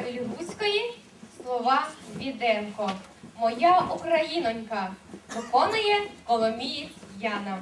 Ільгузької слова Віденко. Моя Українонька виконує Коломієць Яна.